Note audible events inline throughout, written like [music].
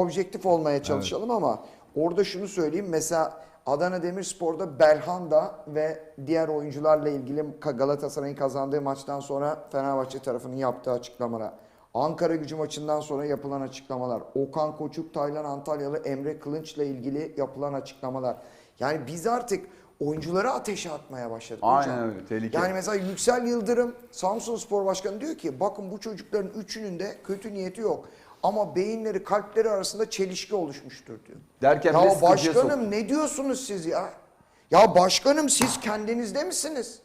objektif olmaya çalışalım ama orada şunu söyleyeyim. Mesela Adana Demirspor'da Belhanda ve diğer oyuncularla ilgili Galatasaray'ın kazandığı maçtan sonra Fenerbahçe tarafının yaptığı açıklamalar. Ankara gücü maçından sonra yapılan açıklamalar. Okan Koçuk, Taylan Antalyalı, Emre Kılınç'la ilgili yapılan açıklamalar. Yani biz artık oyuncuları ateşe atmaya başladık Aynen hocam. öyle, tehlike. Yani mesela Yüksel Yıldırım, Samsun Spor Başkanı diyor ki bakın bu çocukların üçünün de kötü niyeti yok. Ama beyinleri, kalpleri arasında çelişki oluşmuştur diyor. Derken de ya sıkıntıya başkanım ne diyorsunuz siz ya? Ya başkanım siz kendinizde misiniz?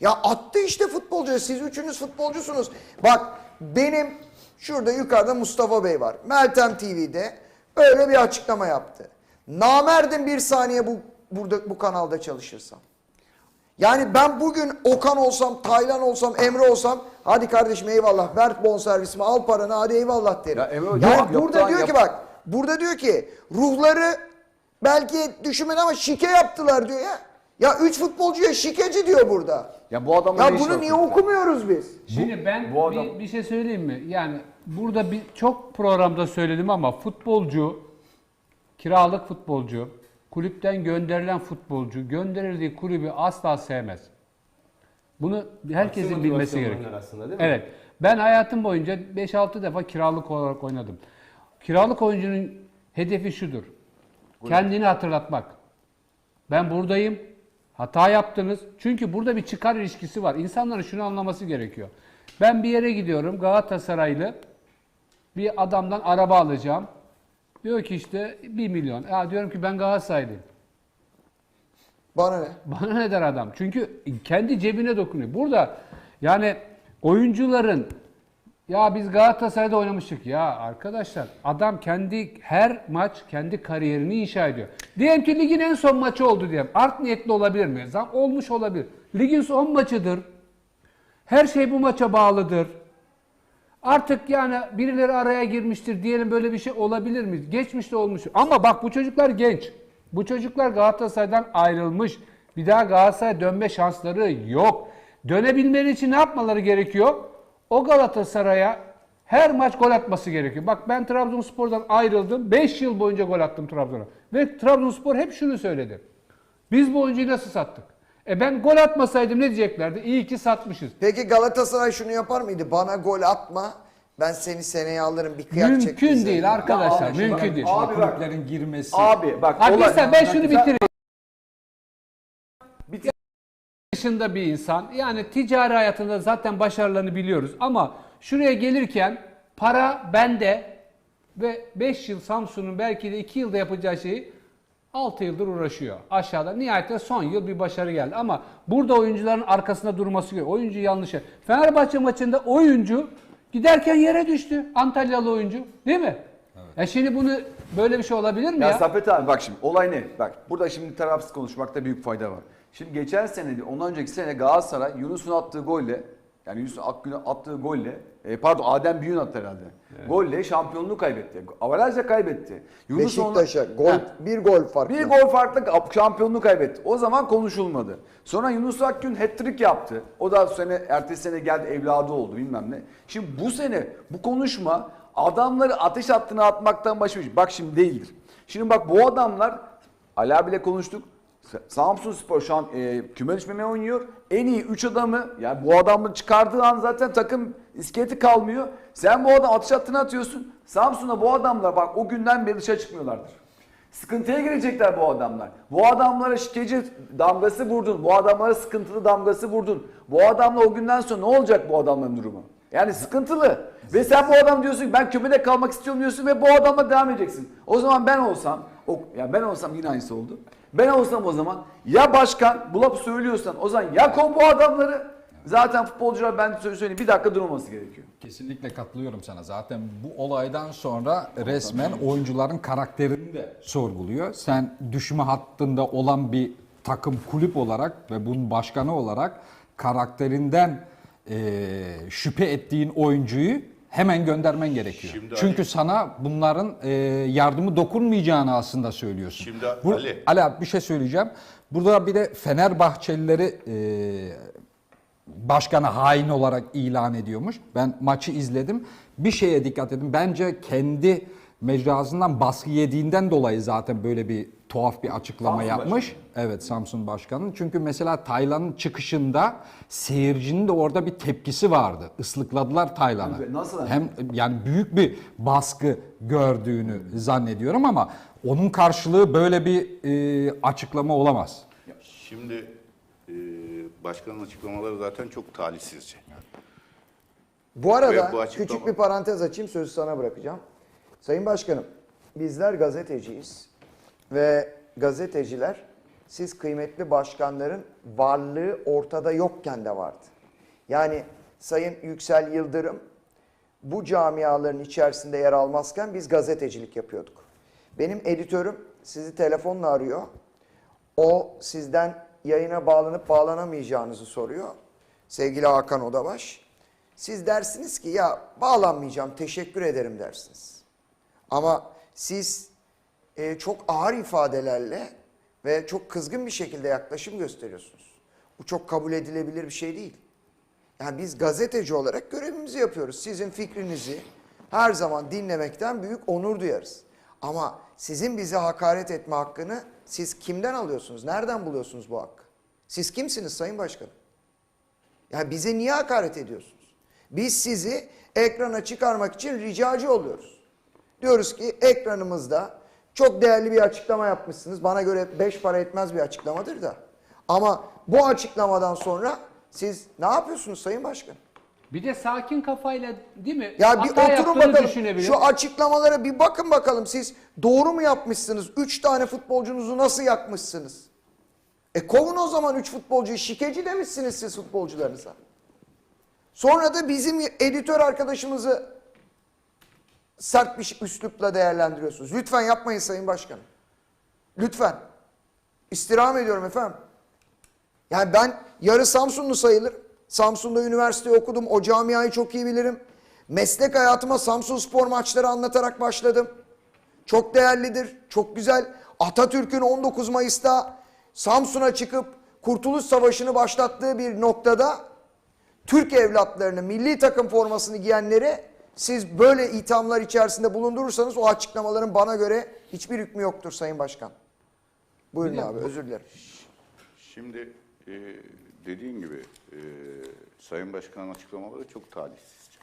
Ya attı işte futbolcu. Siz üçünüz futbolcusunuz. Bak benim şurada yukarıda Mustafa Bey var. Meltem TV'de öyle bir açıklama yaptı. Namerdim bir saniye bu burada bu kanalda çalışırsam. Yani ben bugün Okan olsam, Taylan olsam, Emre olsam hadi kardeşim eyvallah ver bonservisimi al paranı hadi eyvallah derim. Ya Hocam, yani yap- burada diyor ki bak burada diyor ki ruhları belki düşünmedi ama şike yaptılar diyor ya. Ya üç futbolcuya şikeci diyor burada. Ya bu adamla Ya bunu niye okumuyoruz biz? Şimdi ben bu adam- bir, bir şey söyleyeyim mi? Yani burada bir çok programda söyledim ama futbolcu, kiralık futbolcu, kulüpten gönderilen futbolcu gönderildiği kulübü asla sevmez. Bunu herkesin Aksi bilmesi gerekiyor. aslında değil mi? Evet. Ben hayatım boyunca 5-6 defa kiralık olarak oynadım. Kiralık oyuncunun hedefi şudur. Kendini hatırlatmak. Ben buradayım. Hata yaptınız. Çünkü burada bir çıkar ilişkisi var. İnsanların şunu anlaması gerekiyor. Ben bir yere gidiyorum Galatasaraylı bir adamdan araba alacağım. Diyor ki işte 1 milyon. Ya diyorum ki ben Galatasaraylıyım. Bana ne? Bana ne der adam? Çünkü kendi cebine dokunuyor. Burada yani oyuncuların ya biz Galatasaray'da oynamıştık. Ya arkadaşlar adam kendi her maç kendi kariyerini inşa ediyor. Diyelim ki ligin en son maçı oldu diyelim. Art niyetli olabilir mi? Zam olmuş olabilir. Ligin son maçıdır. Her şey bu maça bağlıdır. Artık yani birileri araya girmiştir diyelim böyle bir şey olabilir mi? Geçmişte olmuş. Ama bak bu çocuklar genç. Bu çocuklar Galatasaray'dan ayrılmış. Bir daha Galatasaray'a dönme şansları yok. Dönebilmeleri için ne yapmaları gerekiyor? O Galatasaray'a her maç gol atması gerekiyor. Bak ben Trabzonspor'dan ayrıldım. 5 yıl boyunca gol attım Trabzon'a. Ve Trabzonspor hep şunu söyledi. Biz bu oyuncuyu nasıl sattık? E ben gol atmasaydım ne diyeceklerdi? İyi ki satmışız. Peki Galatasaray şunu yapar mıydı? Bana gol atma. Ben seni seneye alırım bir kıyak çek Mümkün değil arkadaşlar. Ya abi, mümkün bak- değil. Abi bak- kulüplerin girmesi. Abi bak Arkadaşlar ben şunu bitireyim. Bitir- dışında bir insan. Yani ticari hayatında zaten başarılarını biliyoruz ama şuraya gelirken para bende ve 5 yıl Samsun'un belki de 2 yılda yapacağı şeyi 6 yıldır uğraşıyor aşağıda. Nihayetinde son yıl bir başarı geldi ama burada oyuncuların arkasında durması gerekiyor. Oyuncu yanlış. Fenerbahçe maçında oyuncu giderken yere düştü. Antalyalı oyuncu değil mi? Ya şimdi bunu böyle bir şey olabilir mi Ya ya? Saffet abi bak şimdi olay ne? Bak burada şimdi tarafsız konuşmakta büyük fayda var. Şimdi geçen sene, ondan önceki sene Galatasaray Yunus'un attığı golle yani Yunus Akgün'ün attığı golle e, pardon Adem Büyün attı herhalde. Golle şampiyonluğu kaybetti. Avarajla kaybetti. Yunus Beşiktaş'a gol, Heh. bir gol farklı. Bir gol farklı şampiyonluğu kaybetti. O zaman konuşulmadı. Sonra Yunus Akgün hat-trick yaptı. O da sene ertesi sene geldi evladı oldu bilmem ne. Şimdi bu sene bu konuşma adamları ateş hattına atmaktan şey. Bak şimdi değildir. Şimdi bak bu adamlar Ali abiyle konuştuk. Samsun Spor şu an e, küme düşmemeye oynuyor. En iyi 3 adamı yani bu adamı çıkardığı an zaten takım iskeleti kalmıyor. Sen bu adam atış hattına atıyorsun. Samsun'a bu adamlar bak o günden beri dışarı çıkmıyorlardır. Sıkıntıya girecekler bu adamlar. Bu adamlara şikeci damgası vurdun. Bu adamlara sıkıntılı damgası vurdun. Bu adamla o günden sonra ne olacak bu adamların durumu? Yani sıkıntılı. Ve sen bu adam diyorsun ki ben kümede kalmak istiyorum diyorsun ve bu adamla devam edeceksin. O zaman ben olsam, o, ya ben olsam yine aynısı oldu. Ben olsam o zaman ya başkan bu lafı söylüyorsan o zaman ya bu adamları. Zaten futbolcular ben söyle- söyleyeyim bir dakika durmaması gerekiyor. Kesinlikle katılıyorum sana. Zaten bu olaydan sonra resmen oyuncuların karakterini de sorguluyor. Sen düşme hattında olan bir takım kulüp olarak ve bunun başkanı olarak karakterinden eee, şüphe ettiğin oyuncuyu hemen göndermen gerekiyor. Şimdi Çünkü Ali- sana bunların eee, yardımı dokunmayacağını aslında söylüyorsun. Şimdi Bu- Ali- Ali abi bir şey söyleyeceğim. Burada bir de Fenerbahçelileri eee başkanı hain olarak ilan ediyormuş. Ben maçı izledim. Bir şeye dikkat edin. Bence kendi mecrasından baskı yediğinden dolayı zaten böyle bir tuhaf bir açıklama Samsun yapmış. Evet Samsun Başkanı. Çünkü mesela Taylan'ın çıkışında seyircinin de orada bir tepkisi vardı. Islıkladılar Taylan'ı. Nasıl? Hem yani büyük bir baskı gördüğünü zannediyorum ama onun karşılığı böyle bir e, açıklama olamaz. Şimdi e, başkanın açıklamaları zaten çok talihsizce. Bu arada Ve bu açıklama- küçük bir parantez açayım sözü sana bırakacağım. Sayın Başkanım bizler gazeteciyiz ve gazeteciler siz kıymetli başkanların varlığı ortada yokken de vardı. Yani Sayın Yüksel Yıldırım bu camiaların içerisinde yer almazken biz gazetecilik yapıyorduk. Benim editörüm sizi telefonla arıyor. O sizden yayına bağlanıp bağlanamayacağınızı soruyor. Sevgili Hakan Odabaş. Siz dersiniz ki ya bağlanmayacağım teşekkür ederim dersiniz. Ama siz e, çok ağır ifadelerle ve çok kızgın bir şekilde yaklaşım gösteriyorsunuz. Bu çok kabul edilebilir bir şey değil. Yani biz gazeteci olarak görevimizi yapıyoruz. Sizin fikrinizi her zaman dinlemekten büyük onur duyarız. Ama sizin bize hakaret etme hakkını siz kimden alıyorsunuz? Nereden buluyorsunuz bu hakkı? Siz kimsiniz Sayın Başkanım? Yani bize niye hakaret ediyorsunuz? Biz sizi ekrana çıkarmak için ricacı oluyoruz. Diyoruz ki ekranımızda çok değerli bir açıklama yapmışsınız. Bana göre beş para etmez bir açıklamadır da. Ama bu açıklamadan sonra siz ne yapıyorsunuz Sayın Başkan? Bir de sakin kafayla değil mi? Ya bir Hata oturun yaptığını bakalım. Şu açıklamalara bir bakın bakalım. Siz doğru mu yapmışsınız? Üç tane futbolcunuzu nasıl yakmışsınız? E kovun o zaman üç futbolcuyu. Şikeci demişsiniz siz futbolcularınıza. Sonra da bizim editör arkadaşımızı sert bir üslupla değerlendiriyorsunuz. Lütfen yapmayın Sayın Başkanım. Lütfen. İstirham ediyorum efendim. Yani ben yarı Samsunlu sayılır. Samsun'da üniversite okudum. O camiayı çok iyi bilirim. Meslek hayatıma Samsun spor maçları anlatarak başladım. Çok değerlidir, çok güzel. Atatürk'ün 19 Mayıs'ta Samsun'a çıkıp Kurtuluş Savaşı'nı başlattığı bir noktada Türk evlatlarını, milli takım formasını giyenleri siz böyle ithamlar içerisinde bulundurursanız o açıklamaların bana göre hiçbir hükmü yoktur Sayın Başkan. Buyurun abi özür dilerim. Şimdi e, dediğin gibi e, Sayın Başkan'ın açıklamaları çok talihsizce.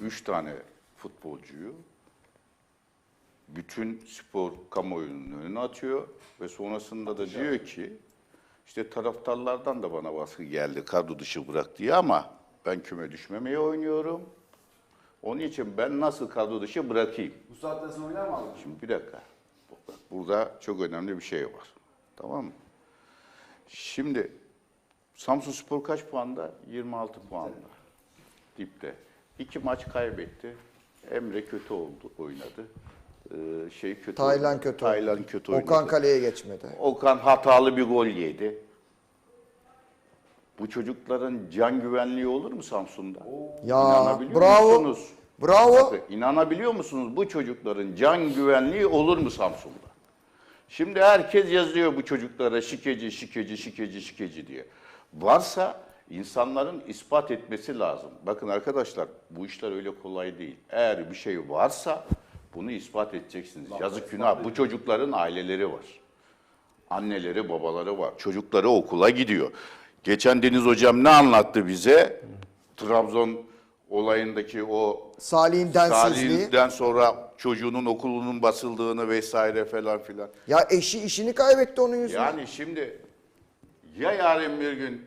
Üç tane futbolcuyu bütün spor kamuoyunun önüne atıyor ve sonrasında da diyor ki işte taraftarlardan da bana baskı geldi kadro dışı bırak diye ama ben küme düşmemeye oynuyorum. Onun için ben nasıl kadro dışı bırakayım? Bu saatten sonra oynar mı abi? Şimdi bir dakika. Bak, Burada çok önemli bir şey var. Tamam mı? Şimdi Samsun Spor kaç puanda? 26 puanda. Dipte. İki maç kaybetti. Emre kötü oldu, oynadı. Ee, şey kötü Taylan kötü Taylan kötü oynadı. Okan kaleye geçmedi. Okan hatalı bir gol yedi. Bu çocukların can güvenliği olur mu Samsun'da? Ya İnanabiliyor bravo. musunuz? Bravo. Bakın, İnanabiliyor musunuz bu çocukların can güvenliği olur mu Samsun'da? Şimdi herkes yazıyor bu çocuklara şikeci, şikeci, şikeci, şikeci diye. Varsa insanların ispat etmesi lazım. Bakın arkadaşlar bu işler öyle kolay değil. Eğer bir şey varsa bunu ispat edeceksiniz. Yazık günah. Bu çocukların aileleri var. Anneleri, babaları var. Çocukları okula gidiyor. Geçen Deniz Hocam ne anlattı bize? Trabzon olayındaki o Salih'in densizliği. Salih'den sonra çocuğunun okulunun basıldığını vesaire falan filan. Ya eşi işini kaybetti onun yüzünden. Yani şimdi ya yarın bir gün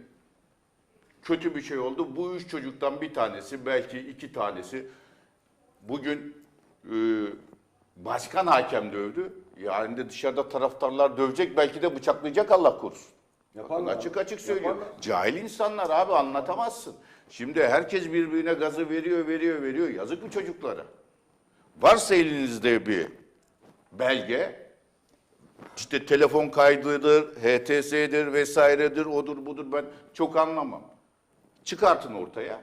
kötü bir şey oldu. Bu üç çocuktan bir tanesi belki iki tanesi bugün e, başkan hakem dövdü. Yarın da dışarıda taraftarlar dövecek belki de bıçaklayacak Allah korusun. Yaparlar açık açık söylüyor. Yaparlar. Cahil insanlar abi anlatamazsın. Şimdi herkes birbirine gazı veriyor, veriyor, veriyor. Yazık bu çocuklara. Varsa elinizde bir belge, işte telefon kaydıdır, HTS'dir vesairedir, odur budur ben çok anlamam. Çıkartın ortaya.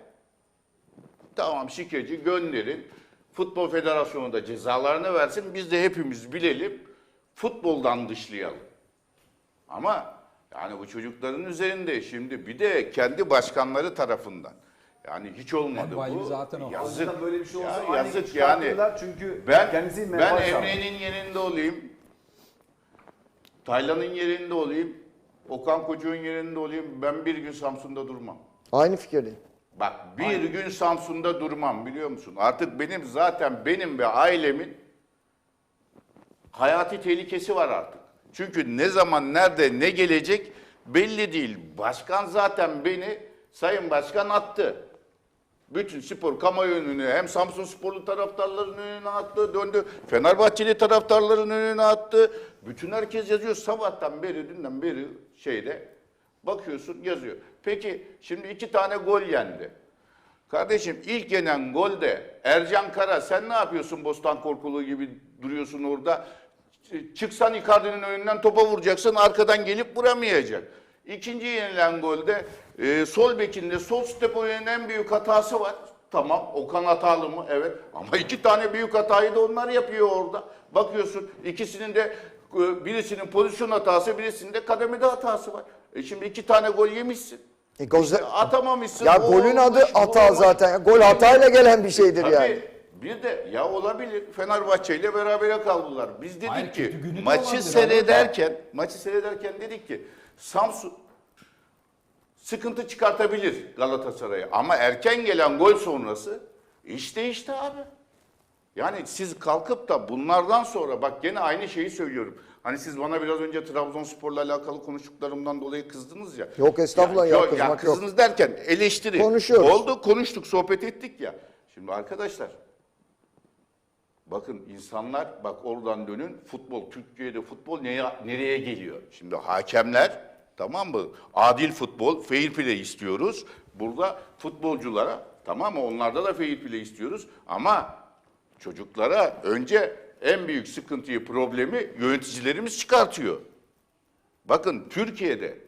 Tamam şikeci gönderin. Futbol Federasyonu da cezalarını versin. Biz de hepimiz bilelim. Futboldan dışlayalım. Ama yani bu çocukların üzerinde şimdi bir de kendi başkanları tarafından Yani hiç olmadı bu. zaten o. Yazık. Aslında böyle bir şey olsa Ya aynı yazık yani. çünkü ben kendisi ben. Emre'nin yerinde olayım. Taylan'ın yerinde olayım. Okan Koçuk'un yerinde olayım. Ben bir gün Samsun'da durmam. Aynı fikirdeyim. Bak bir gün Samsun'da durmam biliyor musun? Artık benim zaten benim ve ailemin hayati tehlikesi var artık. Çünkü ne zaman nerede ne gelecek belli değil. Başkan zaten beni Sayın Başkan attı. Bütün spor kamuoyu önüne hem Samsun sporlu taraftarların önüne attı döndü. Fenerbahçeli taraftarların önüne attı. Bütün herkes yazıyor sabahtan beri dünden beri şeyde bakıyorsun yazıyor. Peki şimdi iki tane gol yendi. Kardeşim ilk yenen golde Ercan Kara sen ne yapıyorsun Bostan Korkulu gibi duruyorsun orada. Çıksan Icardi'nin önünden topa vuracaksın arkadan gelip vuramayacak. İkinci yenilen golde e, sol bekinde sol stoperin en büyük hatası var. Tamam Okan hatalı mı? Evet. Ama iki tane büyük hatayı da onlar yapıyor orada. Bakıyorsun ikisinin de e, birisinin pozisyon hatası birisinin de kademede hatası var. E şimdi iki tane gol yemişsin. E, İşte atamamışsın. Ya golün adı hata zaten. Gol hatayla gelen bir şeydir Tabii yani. Bir de ya olabilir Fenerbahçe ile berabere kaldılar. Biz dedik Hayır, ki de maçı seyrederken maçı seyrederken dedik ki Samsun sıkıntı çıkartabilir Galatasaray'a ama erken gelen gol sonrası iş değişti abi. Yani siz kalkıp da bunlardan sonra bak gene aynı şeyi söylüyorum. Hani siz bana biraz önce Trabzonspor'la alakalı konuştuklarımdan dolayı kızdınız ya. Yok, estağfurullah ya, yok, kızmak yok. kızdınız derken eleştiri. Konuşuyoruz. Oldu konuştuk sohbet ettik ya. Şimdi arkadaşlar Bakın insanlar bak oradan dönün futbol Türkiye'de futbol neye, nereye geliyor? Şimdi hakemler tamam mı? Adil futbol, fair play istiyoruz. Burada futbolculara tamam mı? Onlarda da fair play istiyoruz ama çocuklara önce en büyük sıkıntıyı, problemi yöneticilerimiz çıkartıyor. Bakın Türkiye'de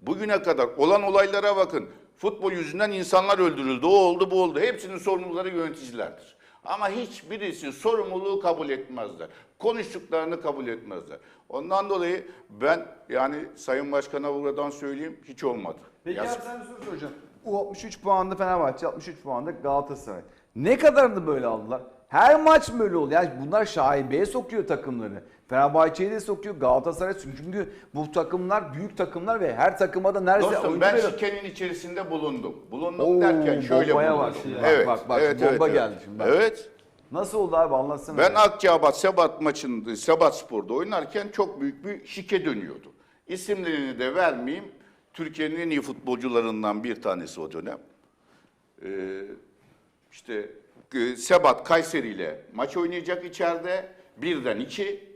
bugüne kadar olan olaylara bakın. Futbol yüzünden insanlar öldürüldü. O oldu, bu oldu. Hepsinin sorumluları yöneticilerdir. Ama hiçbirisi sorumluluğu kabul etmezler. Konuştuklarını kabul etmezler. Ondan dolayı ben yani Sayın Başkan'a buradan söyleyeyim hiç olmadı. Peki Yazık. abi sen bir soru soracağım. U63 puanda Fenerbahçe, 63 puanda Galatasaray. Ne kadarını böyle aldılar? Her maç böyle oluyor? Yani bunlar şaibeye sokuyor takımları. Fenerbahçe'yi de sokuyor, Galatasaray çünkü bu takımlar büyük takımlar ve her takıma da neredeyse Dostum ben veriyor. şikenin içerisinde bulundum. Bulundum Oo, derken şöyle bulundum. bak şimdi. Bak, Evet, bak, bak, evet, bomba evet, evet. geldi şimdi, bak. Evet. Nasıl oldu abi anlatsana. Ben Akçabat Sebat maçında Sebat Spor'da oynarken çok büyük bir şike dönüyordu. İsimlerini de vermeyeyim. Türkiye'nin en iyi futbolcularından bir tanesi o dönem. Ee, işte Sebat Kayseri ile maç oynayacak içeride. Birden iki.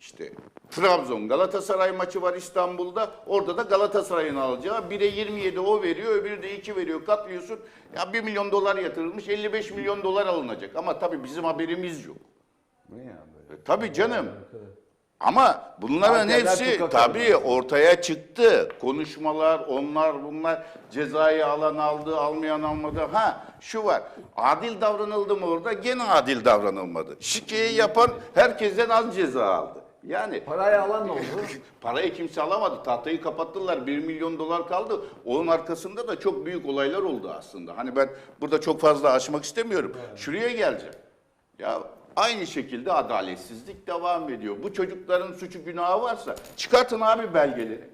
İşte Trabzon Galatasaray maçı var İstanbul'da. Orada da Galatasaray'ın alacağı. 1'e 27 o veriyor, öbürü de 2 veriyor. Katlıyorsun. Ya 1 milyon dolar yatırılmış, 55 milyon dolar alınacak. Ama tabii bizim haberimiz yok. Ne ya böyle? E, Tabii canım. Ama bunların Hakemler hepsi tabii ortaya çıktı. Konuşmalar, onlar bunlar cezayı alan aldı, almayan almadı. Ha şu var. Adil davranıldı mı orada? Gene adil davranılmadı. Şikeyi yapan herkesten az ceza aldı. Yani Parayı alan ne oldu? [laughs] Parayı kimse alamadı. Tahtayı kapattılar. 1 milyon dolar kaldı. Onun arkasında da çok büyük olaylar oldu aslında. Hani ben burada çok fazla aşmak istemiyorum. Şuraya geleceğim. Ya aynı şekilde adaletsizlik devam ediyor. Bu çocukların suçu günahı varsa çıkartın abi belgeleri.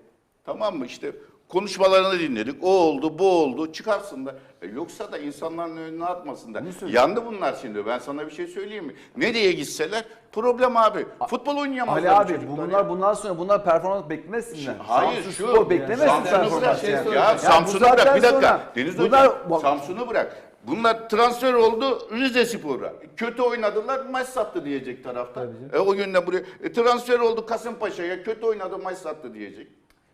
Tamam mı? İşte konuşmalarını dinledik. O oldu, bu oldu. Çıkarsınlar. E yoksa da insanların önüne atmasınlar. Yandı bunlar şimdi. Ben sana bir şey söyleyeyim mi? Nereye gitseler problem abi. Futbol oynayamazlar Ali bu abi çocuklar bunlar ya. bundan sonra bunlar performans beklemesinler. Hayır Samsun şu. Spor beklemesin Samsun'u performans. yani. Ya, bu Samsun'u bırak bir dakika. sonra Deniz bunlar, Hocam Samsun'u bırak. Bunlar transfer oldu Rize Spor'a. Kötü oynadılar maç sattı diyecek tarafta. E, o günden buraya e, transfer oldu Kasımpaşa'ya kötü oynadı maç sattı diyecek.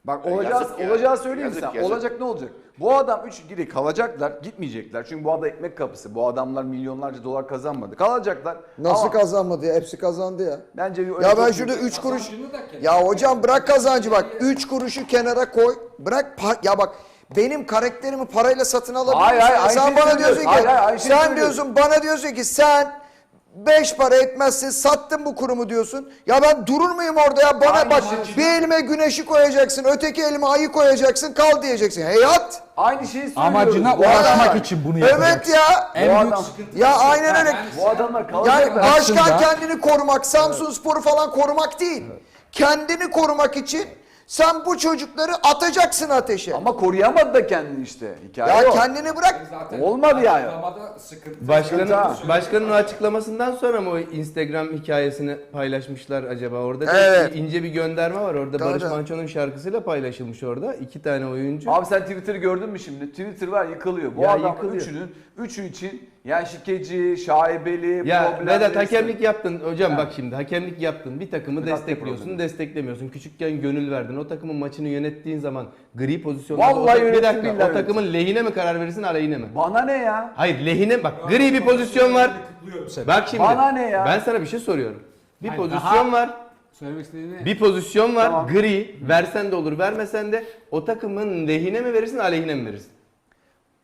Bak Ya olacağı, yazık ya. olacağı söyleyeyim Yazık, sen? yazık. Olacak ne olacak? Bu adam 3 geri kalacaklar, gitmeyecekler. Çünkü bu adam ekmek kapısı. Bu adamlar milyonlarca dolar kazanmadı. Kalacaklar. Nasıl Ama kazanmadı ya? Hepsi kazandı ya. Bence öyle Ya ben şurada 3 kuruş... Ya hocam bırak kazancı bak. 3 kuruşu kenara koy. Bırak ya bak benim karakterimi parayla satın alabilir Hayır, hayır, sen bana söylüyoruz. diyorsun ki Hayır, hayır, aynı sen söylüyoruz. diyorsun bana diyorsun ki sen Beş para etmezse sattım bu kurumu diyorsun. Ya ben durur muyum orada ya? Bana Aynı bak maçı- bir elime güneşi koyacaksın, öteki elime ayı koyacaksın, kal diyeceksin. Hey yat! Aynı şeyi söylüyoruz. Amacına Bu ulaşmak için bunu Evet yapacaksın. ya. En Bu büyük adam- Ya aynen öyle. Bu adamlar Yani kalacaklar. başkan Aslında- kendini korumak, Samsun Spor'u falan korumak değil. Kendini korumak için sen bu çocukları atacaksın ateşe. Ama koruyamadı da kendini işte. Hikaye ya o. kendini bırak. Olmadı yani. Başkanın, Sıkıntı ha. başkanın açıklamasından sonra mı o Instagram hikayesini paylaşmışlar acaba? Orada da Evet. ince bir gönderme var. Orada Tabii. Barış Manço'nun şarkısıyla paylaşılmış orada. İki tane oyuncu. Abi sen Twitter'ı gördün mü şimdi? Twitter var yıkılıyor. Bu Ya adam yıkılıyor. üçünün, üçü için yani şikeci, şaibeli, ya problemli. Vedat hakemlik yaptın hocam bak şimdi hakemlik yaptın bir takımı Vedat destekliyorsun problemi. desteklemiyorsun küçükken gönül verdin o takımın maçını yönettiğin zaman gri pozisyonlarda o, Vallahi tak- bir dakika o takımın lehine mi karar verirsin aleyhine mi? Bana ne ya? Hayır lehine bak gri bir pozisyon var. Bak şimdi Bana ne ya? ben sana bir şey soruyorum. Bir Hayır, pozisyon daha- var. Söylemek istediğini... Bir pozisyon var Tamam. gri versen de olur vermesen de o takımın lehine mi verirsin aleyhine mi verirsin?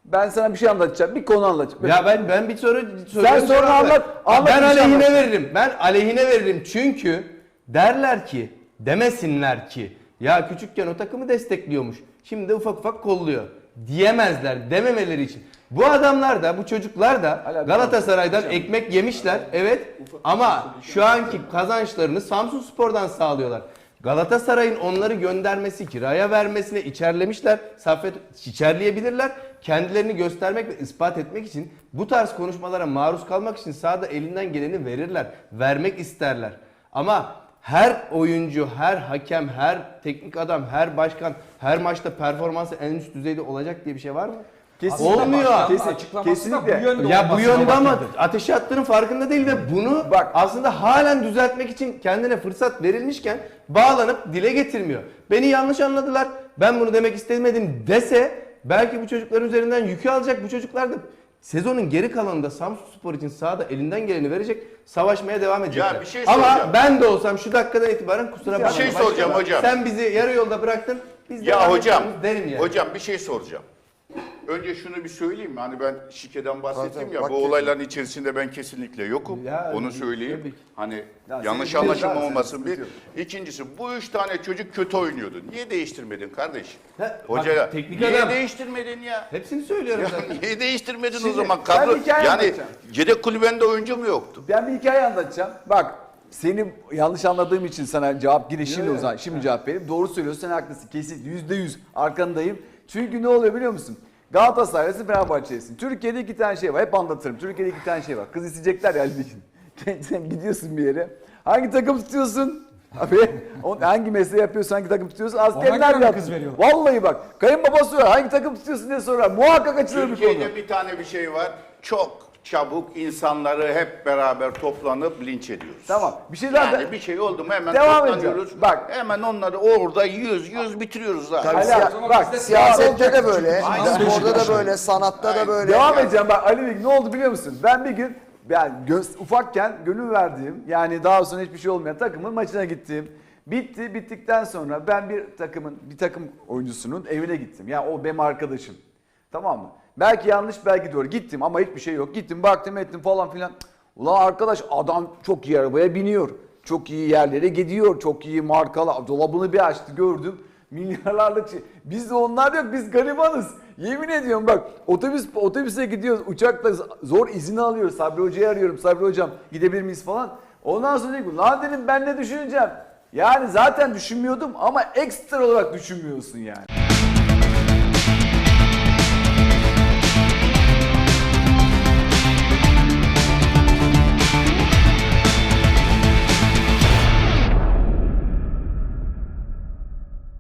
Ben sana bir şey anlatacağım. Bir konu anlatacağım. Ya ben ben bir soru Sen sonra cevap ver. anlat, anlat, Ben bir şey aleyhine anlat. veririm. Ben aleyhine veririm çünkü derler ki demesinler ki ya küçükken o takımı destekliyormuş. Şimdi de ufak ufak kolluyor. Diyemezler dememeleri için. Bu adamlar da bu çocuklar da Galatasaray'dan ekmek yemişler. Evet ama şu anki kazançlarını Samsun Spor'dan sağlıyorlar. Galatasaray'ın onları göndermesi, kiraya vermesine içerlemişler. Saffet içerleyebilirler. Kendilerini göstermek ve ispat etmek için bu tarz konuşmalara maruz kalmak için sahada elinden geleni verirler. Vermek isterler. Ama her oyuncu, her hakem, her teknik adam, her başkan her maçta performansı en üst düzeyde olacak diye bir şey var mı? Kesinlikle. Olmuyor. Kesin, Açıklaması da bu kesinlikle. yönde Ya bu olması yönde ama gerekirdi. ateşe attığının farkında değil ve bunu Bak. aslında halen düzeltmek için kendine fırsat verilmişken bağlanıp dile getirmiyor. Beni yanlış anladılar. Ben bunu demek istemedim dese belki bu çocukların üzerinden yükü alacak. Bu çocuklar da sezonun geri kalanında Samsun Spor için sahada elinden geleni verecek. Savaşmaya devam edecekler. bir şey Ama soracağım. ben de olsam şu dakikadan itibaren kusura bakma. Bir şey başkanım. soracağım hocam. Sen bizi yarı yolda bıraktın. Biz Ya devam hocam, ediyoruz derim yani. hocam bir şey soracağım. Önce şunu bir söyleyeyim mi? Hani ben şikeden bahsettim Tabii, ya bak bu olayların içerisinde ben kesinlikle yokum. Ya, Onu söyleyeyim. tabii ki. Hani Ya yanlış senin anlaşılma olmasın bir. senin İkincisi bu üç tane çocuk kötü oynuyordu. Niye değiştirmedin kardeşim? Ha, bak, Hoca teknik niye adam. değiştirmedin ya? Hepsini söylüyorum Ya zaten. [laughs] niye değiştirmedin Şimdi o zaman? ben Kadro, hikaye yani anlatacağım. yedek kulübende oyuncu mu yoktu? Ben bir hikaye anlatacağım. Bak seni yanlış anladığım için sana cevap şimdi o zaman şimdi cevap vereyim. Doğru söylüyorsun sen haklısın. Kesin yüzde yüz arkandayım. Çünkü ne oluyor biliyor musun? Galatasaray'sı Fenerbahçe'sin. Türkiye'de iki tane şey var. Hep anlatırım. Türkiye'de iki tane şey var. Kız isteyecekler ya [laughs] sen, sen gidiyorsun bir yere. Hangi takım tutuyorsun? Abi hangi mesleği yapıyorsun, hangi takım tutuyorsun? Askerler yap- kız veriyor? Vallahi bak. Kayınbaba sorar hangi takım tutuyorsun diye sorar. Muhakkak açılır bir konu. Türkiye'de bir tane bir şey var. Çok çabuk insanları hep beraber toplanıp linç ediyoruz. Tamam. Bir şey daha Yani bir şey oldu mu hemen Devam toplanıyoruz. edeceğim. Bak. Hemen onları orada yüz yüz bitiriyoruz zaten. Tabii Hala, siya- bak Siyasette de böyle, Aynen. sporda da böyle, sanatta da böyle. Devam Yani- edeceğim bak Ali Bey ne oldu biliyor musun? Ben bir gün ben göz, ufakken gönül verdiğim yani daha sonra hiçbir şey olmayan takımın maçına gittim. Bitti bittikten sonra ben bir takımın bir takım oyuncusunun evine gittim. Yani o benim arkadaşım. Tamam mı? Belki yanlış belki doğru gittim ama hiçbir şey yok. Gittim baktım ettim falan filan. Ulan arkadaş adam çok iyi arabaya biniyor. Çok iyi yerlere gidiyor. Çok iyi markalar. Dolabını bir açtı gördüm. [laughs] Milyarlarlık şey. Biz de onlar yok. Biz garibanız. Yemin ediyorum bak otobüs otobüse gidiyoruz. Uçakla zor izin alıyoruz. Sabri Hoca'yı arıyorum. Sabri Hocam gidebilir miyiz falan. Ondan sonra dedim lan dedim ben ne düşüneceğim. Yani zaten düşünmüyordum ama ekstra olarak düşünmüyorsun yani.